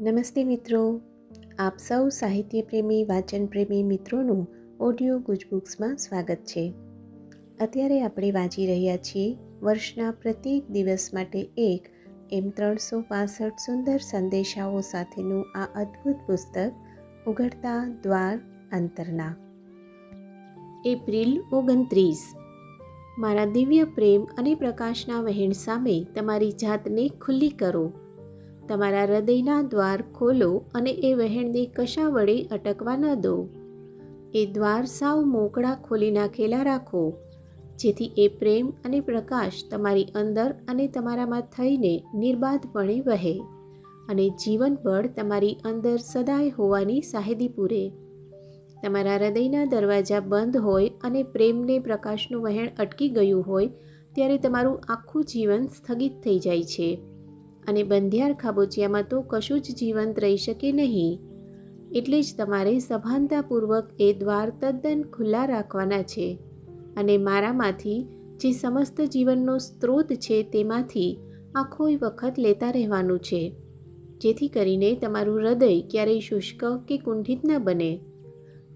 નમસ્તે મિત્રો. આપ સૌ સાહિત્ય પ્રેમી વાચન પ્રેમી મિત્રોનું ઓડિયો ગુજબુક્સમાં સ્વાગત છે. અત્યારે આપણે વાંચી રહ્યા છીએ વર્ષના પ્રત્યેક દિવસ માટે એક એમ ત્રણસો પાસઠ સુંદર સંદેશાઓ સાથેનું આ અદ્ભુત પુસ્તક, ઉઘડતા દ્વાર અંતરના. એપ્રિલ ઓગણત્રીસ. મારા દિવ્ય પ્રેમ અને પ્રકાશના વહેણ સામે તમારી જાતને ખુલ્લી કરો. તમારા હૃદયના દ્વાર ખોલો અને એ વહેણને કશા વડે અટકવા ન દો. એ દ્વાર સાવ મોકળા ખોલી નાખેલા રાખો, જેથી એ પ્રેમ અને પ્રકાશ તમારી અંદર અને તમારામાં થઈને નિર્બાધપણે વહે અને જીવનભર તમારી અંદર સદાય હોવાની સાહેદી પૂરે. તમારા હૃદયના દરવાજા બંધ હોય અને પ્રેમને પ્રકાશનું વહેણ અટકી ગયું હોય, ત્યારે તમારું આખું જીવન સ્થગિત થઈ જાય છે. અને બંધિયાર ખાબોચિયામાં તો કશું જ જીવંત રહી શકે નહીં. એટલે જ તમારે સભાનતાપૂર્વક એ દ્વાર તદ્દન ખુલ્લા રાખવાના છે અને મારામાંથી જે સમસ્ત જીવનનો સ્ત્રોત છે તેમાંથી આખોય વખત લેતા રહેવાનું છે. જેથી કરીને તમારું હૃદય ક્યારેય શુષ્ક કે કુંઠિત ન બને.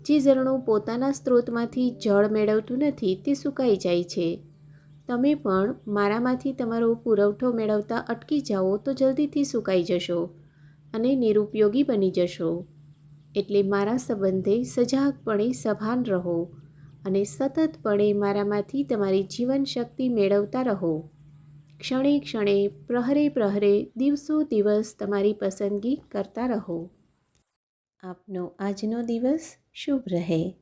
જે ઝરણું પોતાના સ્ત્રોતમાંથી જળ મેળવતું નથી તે સુકાઈ જાય છે. તમે પણ મારામાંથી તમારો પુરવઠો મેળવતા અટકી જાઓ તો જલ્દીથી સુકાઈ જશો અને નિરુપયોગી બની જશો. એટલે મારા સંબંધે સજાગપણે સભાન રહો અને સતતપણે મારામાંથી તમારી જીવન શક્તિ મેળવતા રહો. ક્ષણે ક્ષણે, પ્રહરે પ્રહરે, દિવસો દિવસ તમારી પસંદગી કરતા રહો. આપનો આજનો દિવસ શુભ રહે.